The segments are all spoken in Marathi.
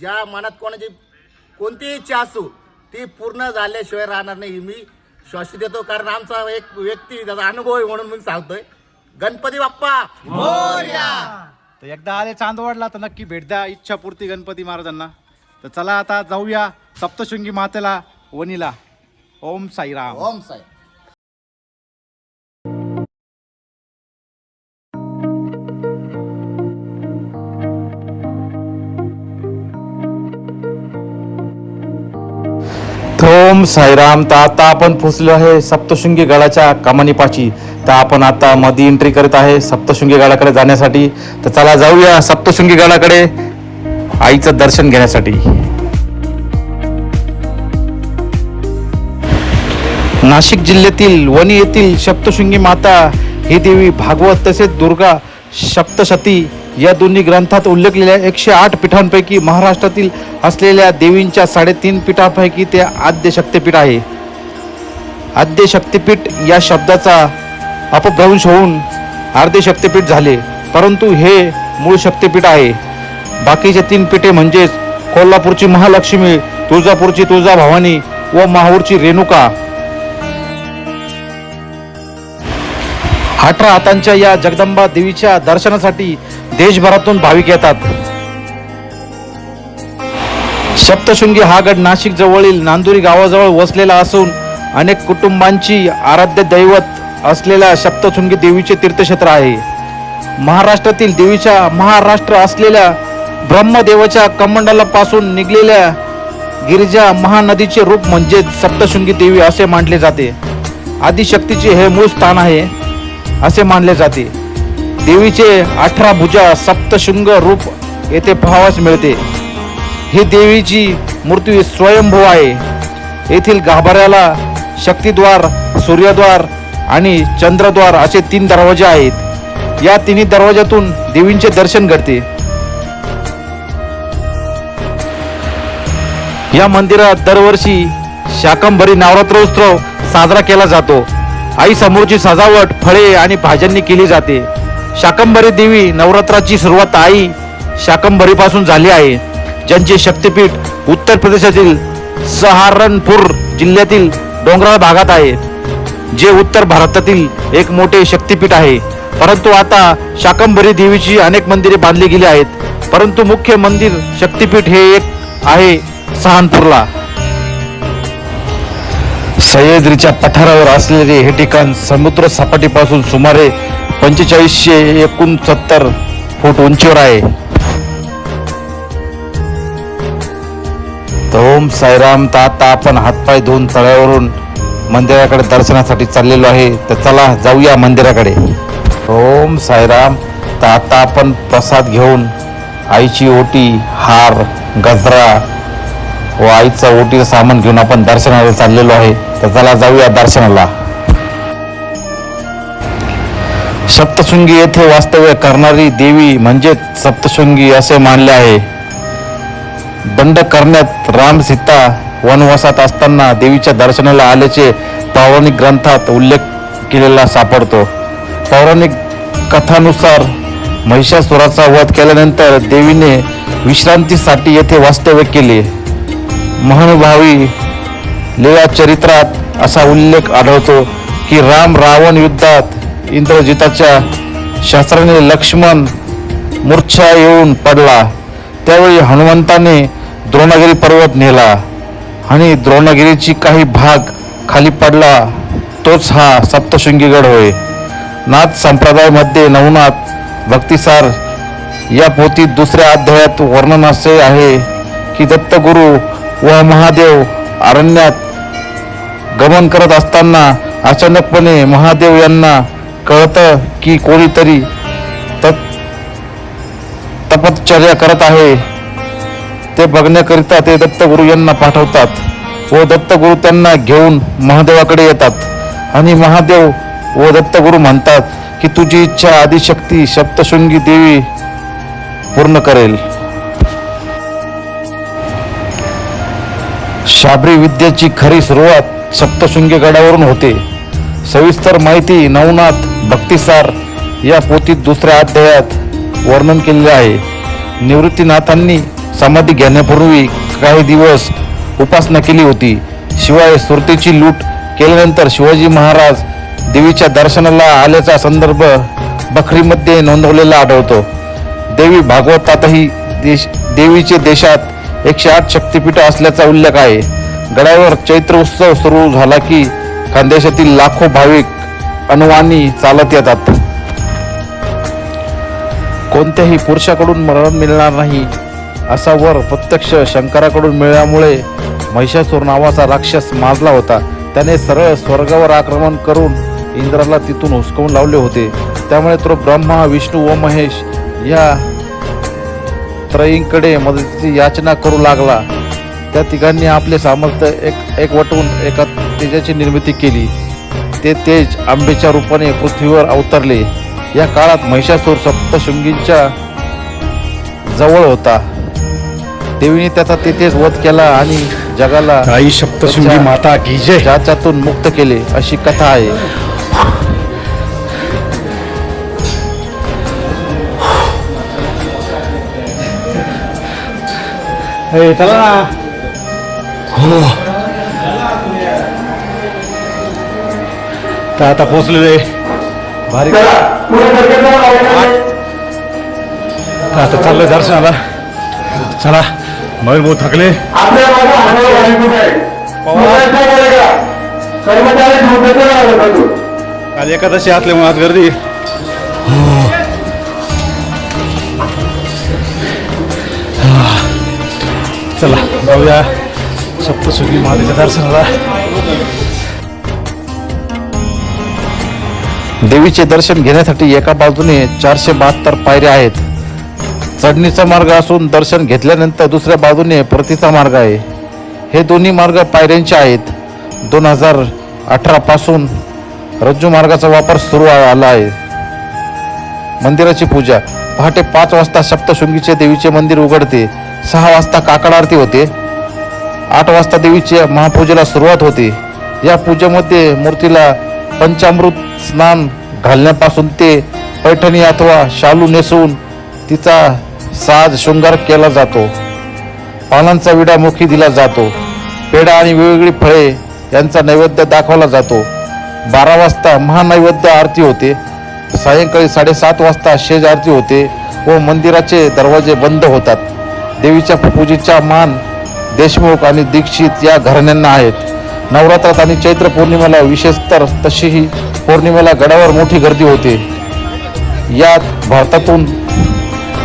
ज्या मनात कोणाची कोणतीही इच्छा असू ती पूर्ण झाल्याशिवाय राहणार नाही मी श्वास देतो. कारण आमचा एक व्यक्ती त्याचा अनुभव आहे म्हणून मी सांगतोय. गणपती बाप्पा! तर एकदा आले चांदवडला तर नक्की भेट द्या इच्छापूर्ती गणपती महाराजांना. तर चला आता जाऊया सप्तशृंगी मातेला वनीला ओम साईराम. ओम साई साईराम तर आता आपण पोचलो आहे सप्तशृंगी गडाच्या कमानीपाशी. तर आपण आता मध्ये एंट्री करत आहे सप्तशृंगी गडाकडे जाण्यासाठी. तर चला जाऊया सप्तशृंगी गडाकडे आईचं दर्शन घेण्यासाठी. नाशिक जिल्ह्यातील वणी येथील सप्तशृंगी माता ही देवी भागवत तसेच दुर्गा सप्तशती या दोन्ही ग्रंथात उल्लेखलेल्या एकशे आठ पीठांपैकी महाराष्ट्रातील असलेल्या देवींच्या साडेतीन पीठांपैकी ते आद्य शक्तिपीठ आहे. आद्य शक्तिपीठ या शब्दाचा अपभ्रंश होऊन अर्धे शक्तिपीठ झाले परंतु हे मूळ शक्तिपीठ आहे. बाकीचे तीन पीठे म्हणजेच कोल्हापूरची महालक्ष्मी तुळजापूरची तुळजाभवानी व माहूरची रेणुका. अठरा हातांच्या या जगदंबा देवीच्या दर्शनासाठी देशभरातून भाविक येतात. सप्तशृंगी हा गड नाशिक जवळील नांदुरी गावाजवळ वसलेला असून अनेक कुटुंबांची आराध्य दैवत असलेल्या सप्तशृंगी देवीचे तीर्थक्षेत्र आहे. महाराष्ट्रातील देवीच्या महाराष्ट्र असलेल्या ब्रह्मदेवाच्या कमंडलापासून निघलेल्या गिरिजा महानदीचे रूप म्हणजे सप्तशृंगी देवी असे मानले जाते. आदिशक्तीचे हे मूळ स्थान आहे असे मानले जाते. देवीचे अठरा भुजा सप्तशृंग रूप येथे पाहावयास मिळते. ही देवीची मूर्ती स्वयंभू आहे. येथील गाभाऱ्याला शक्तिद्वार सूर्यद्वार आणि चंद्रद्वार असे तीन दरवाजे आहेत. या तिन्ही दरवाजातून देवींचे दर्शन घडते. या मंदिरात दरवर्षी शाकंभरी नवरात्रोत्सव साजरा केला जातो. आई समोरची सजावट फळे आणि भाज्यांनी केली जाते. शाकंभरी देवी नवरात्राची सुरुवात आई शाकंभरीपासून झाली आहे ज्यांचे शक्तिपीठ उत्तर प्रदेशातील सहारनपूर जिल्ह्यातील डोंगराळ भागात आहे जे उत्तर भारतातील एक मोठे शक्तिपीठ आहे. परंतु आता शाकंभरी देवीची अनेक मंदिरे बांधली गेली आहेत परंतु मुख्य मंदिर शक्तिपीठ हे एक आहे सहानपूरला सह्याद्रीच्या पठारावर असलेले हे ठिकाण समुद्र सपाटीपासून सुमारे पंचेचाळीसशे एकोणसत्तर फूट उंचीवर आहे. ओम साईराम तर आता आपण हातपाय धुवून तळ्यावरून मंदिराकडे दर्शनासाठी चाललेलो आहे. तर चला जाऊया मंदिराकडे. ओम साईराम तर आता आपण प्रसाद घेऊन आईची ओटी हार गजरा व आईचं ओटीचं सामान घेऊन आपण दर्शनाला चाललेलो आहे. तर चला जाऊया दर्शनाला. सप्तशृंगी येथे वास्तव्य करणारी देवी म्हणजेच सप्तशृंगी असे मानले आहे. दंड करण्यात राम सीता वनवासात असताना देवीच्या दर्शनाला आल्याचे पौराणिक ग्रंथात उल्लेख केलेला सापडतो. पौराणिक कथानुसार महिषासुराचा वध केल्यानंतर देवीने विश्रांतीसाठी येथे वास्तव्य केले. महानुभावी लीला चरित्रात असा उल्लेख आढळतो की राम रावण युद्धात इंद्रजिताच्या शास्त्राने लक्ष्मण मूर्छा येऊन पडला. त्यावेळी हनुमंताने द्रोणागिरी पर्वत नेला आणि द्रोणागिरीची काही भाग खाली पडला तोच हा सप्तशृंगीगड होय. नाथ संप्रदायामध्ये नवनाथ भक्तिसार या पोथीत दुसऱ्या अध्यायात वर्णन असे आहे की दत्तगुरु व महादेव अरण्यात गमन करत असताना अचानकपणे महादेव यांना कळतं की कोणीतरी तप तपश्चर्या करत आहे. ते बघण्याकरिता ते दत्तगुरु यांना पाठवतात व दत्तगुरु त्यांना घेऊन महादेवाकडे येतात आणि महादेव व दत्तगुरु म्हणतात की तुझी इच्छा आदिशक्ती सप्तशृंगी देवी पूर्ण करेल. शाबरी विद्येची खरी सुरुवात सप्तशृंगी गडावरून होते. सविस्तर माहिती नवनाथ भक्तिसार या पोथीत दुसऱ्या अध्यायात वर्णन केलेले आहे. निवृत्तीनाथांनी समाधी घेण्यापूर्वी काही दिवस उपासना केली होती. शिवाय सुरतेची लूट केल्यानंतर शिवाजी महाराज देवीच्या दर्शनाला आल्याचा संदर्भ बखरीमध्ये नोंदवलेला आढळतो. देवी भागवतातही देश देवीचे देशात एकशे आठ शक्तिपीठ असल्याचा उल्लेख आहे. गडावर चैत्र उत्सव सुरू झाला की खानदेशातील लाखो भाविक अनुवानी चालत येतात. कोणत्याही पुरुषाकडून मरण मिळणार नाही असा वर प्रत्यक्ष शंकराकडून मिळाल्यामुळे महिषासूर नावाचा राक्षस माजला होता. त्याने सरळ स्वर्गावर आक्रमण करून इंद्राला तिथून हुसकवून लावले होते. त्यामुळे तो ब्रह्मा विष्णू व महेश या त्रयींकडे मदतीची याचना करू लागला. त्या तिघांनी आपले सामर्थ्य एक एकवटून एका तेजाची निर्मिती केली. ते तेज आंबेच्या रूपाने पृथ्वीवर अवतरले. या काळात महिषासूर सप्तशृंगींच्या जवळ होता. देवीने त्याचा तेथेच वध केला आणि जगाला आई सप्तशृंगी माता की जय. ज्याच्यातून मुक्त केले अशी कथा आहे. ए, चला ना हो तर आता पोचलेले भारी तर आता चाललंय दर्शनाला चला मयूर भाऊ थकले आज एकादशी असल्यामुळे आज गर्दी जाऊया सप्तसुखी महादेवीच्या दर्शनाला देवीचे दर्शन घेण्यासाठी एका बाजूने चारशे बहात्तर पायऱ्या आहेत. चढणीचा मार्ग असून दर्शन घेतल्यानंतर दुसऱ्या बाजूने प्रतीचा मार्ग आहे. हे दोन्ही मार्ग पायऱ्यांचे आहेत. दोन हजार अठरापासून रज्जू मार्गाचा वापर सुरू आला आहे. मंदिराची पूजा पहाटे पाच वाजता सप्तशृंगीचे देवीचे मंदिर उघडते. सहा वाजता काकड आरती होते. आठ वाजता देवीच्या महापूजेला सुरुवात होते. या पूजेमध्ये मूर्तीला पंचामृत स्नान घालण्यापासून ते पैठणी अथवा शालू नेसवून तिचा साज शृंगार केला जातो. पानांचा विडा मुखी दिला जातो. पेढा आणि वेगवेगळी फळे यांचा नैवेद्य दाखवला जातो. बारा वाजता महानैवेद्य आरती होते. सायंकाळी साडेसात वाजता शेज आरती होते व मंदिराचे दरवाजे बंद होतात. देवीच्या पूजेचा मान देशमुख आणि दीक्षित या घराण्यांना आहेत. नवरात्रात आणि चैत्र पौर्णिमेला विशेष तर तशीही पौर्णिमेला गडावर मोठी गर्दी होते. यात भारतातून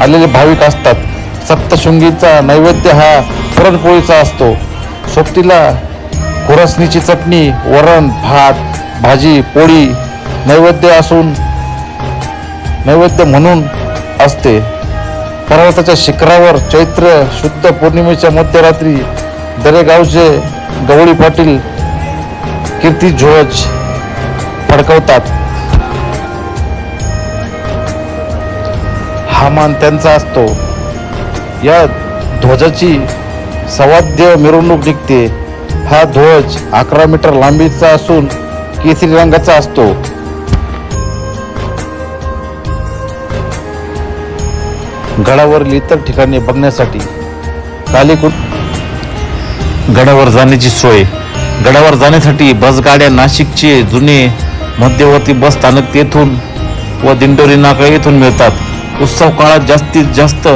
आलेले भाविक असतात. सप्तशृंगीचा नैवेद्य हा पुरणपोळीचा असतो. सोबतीला खुरसणीची चटणी वरण भात भाजी पोळी नैवेद्य असून नैवेद्य म्हणून असते. पर्वताच्या शिखरावर चैत्र शुद्ध पौर्णिमेच्या मध्यरात्री दरेगावचे गवळी पाटील कीर्ती ध्वज फडकवतात. हा मान त्यांचा असतो. या ध्वजाची सवाद्य मिरवणूक निघते. हा ध्वज अकरा मीटर लांबीचा असून केसरी रंगाचा असतो. गडावरील इतर ठिकाणी बघण्यासाठी कालीकुट गडावर जाण्याची सोय. गडावर जाण्यासाठी बसगाड्या नाशिकचे जुने मध्यवर्ती बस स्थानक येथून व दिंडोरी नाका येथून मिळतात. उत्सव काळात जास्तीत जास्त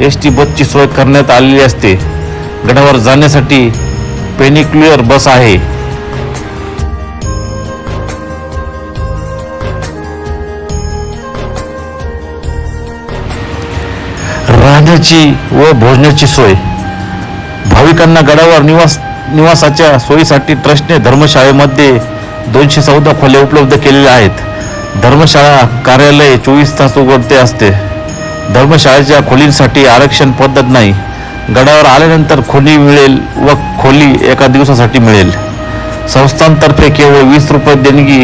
एस टी बसची सोय करण्यात आलेली असते. गडावर जाण्यासाठी पेनिक्युलर बस आहे. राहण्याची व भोजनाची सोय. भाविकांना गडावर निवास निवासाच्या सोयीसाठी ट्रस्टने धर्मशाळेमध्ये दोनशे चौदा खोल्या उपलब्ध केलेल्या आहेत. धर्मशाळा कार्यालय चोवीस तास उघडते असते. धर्मशाळेच्या खोलींसाठी आरक्षण पद्धत नाही. गडावर आल्यानंतर खोली मिळेल व खोली एका दिवसासाठी मिळेल. संस्थांतर्फे केवळ वीस रुपये देणगी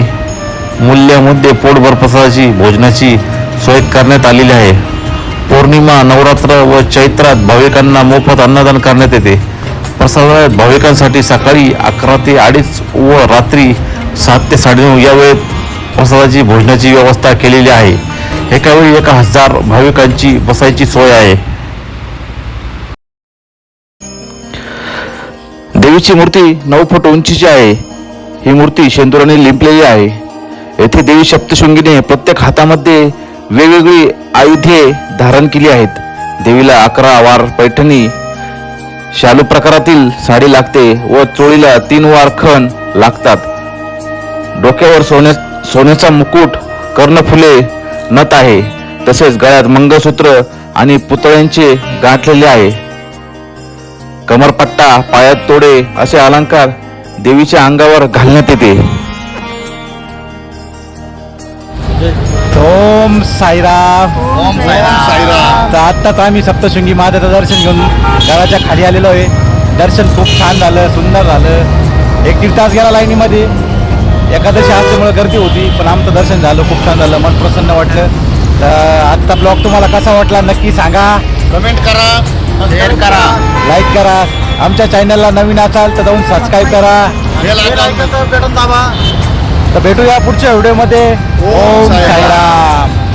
मूल्यामध्ये पोटभर प्रसादाची भोजनाची सोय करण्यात आलेली आहे. पौर्णिमा नवरात्र व चैत्रात भाविकांना मोफत अन्नदान करण्यात येते. प्रसादात भाविकांसाठी सकाळी अकरा ते अडीच व रात्री सात ते साडेनऊ या वेळेत प्रसादाची भोजनाची व्यवस्था केलेली आहे. एकावेळी एका हजार भाविकांची बसायची सोय आहे. देवीची मूर्ती नऊ फूट उंचीची आहे. ही मूर्ती शेंदुराने लिंपलेली आहे. येथे देवी सप्तशृंगीने प्रत्येक हातामध्ये वेगवेगळी आयुधे धारण केली आहेत. देवीला अकरा वार पैठणी शालू प्रकारातील साडी लागते व चोळीला तीन वार खण लागतात. डोक्यावर सोन्या सोन्याचा मुकुट कर्णफुले नथ आहे. तसेच गळ्यात मंगळसूत्र आणि पुतळ्यांचे गाठलेले आहे. कमरपट्टा पायात तोडे असे अलंकार देवीच्या अंगावर घालण्यात येते. ओम साईराम ओम साईराम तर आत्ताच आम्ही सप्तशृंगी महादेवाचं दर्शन घेऊन घराच्या खाली आलेलो आहे. दर्शन खूप छान झालं सुंदर झालं. एक दीड तास गेला लाईनीमध्ये. एकादशी असल्यामुळे गर्दी होती पण आमचं दर्शन झालं खूप छान झालं मन प्रसन्न वाटलं. तर आजचा ब्लॉग तुम्हाला कसा वाटला नक्की सांगा. कमेंट करा शेअर करा. लाईक करा. आमच्या चॅनलला नवीन असाल तर जाऊन सबस्क्राईब करा. बेल आयकॉन तर भेटूया पुढच्या व्हिडिओमध्ये. ओम साईराम.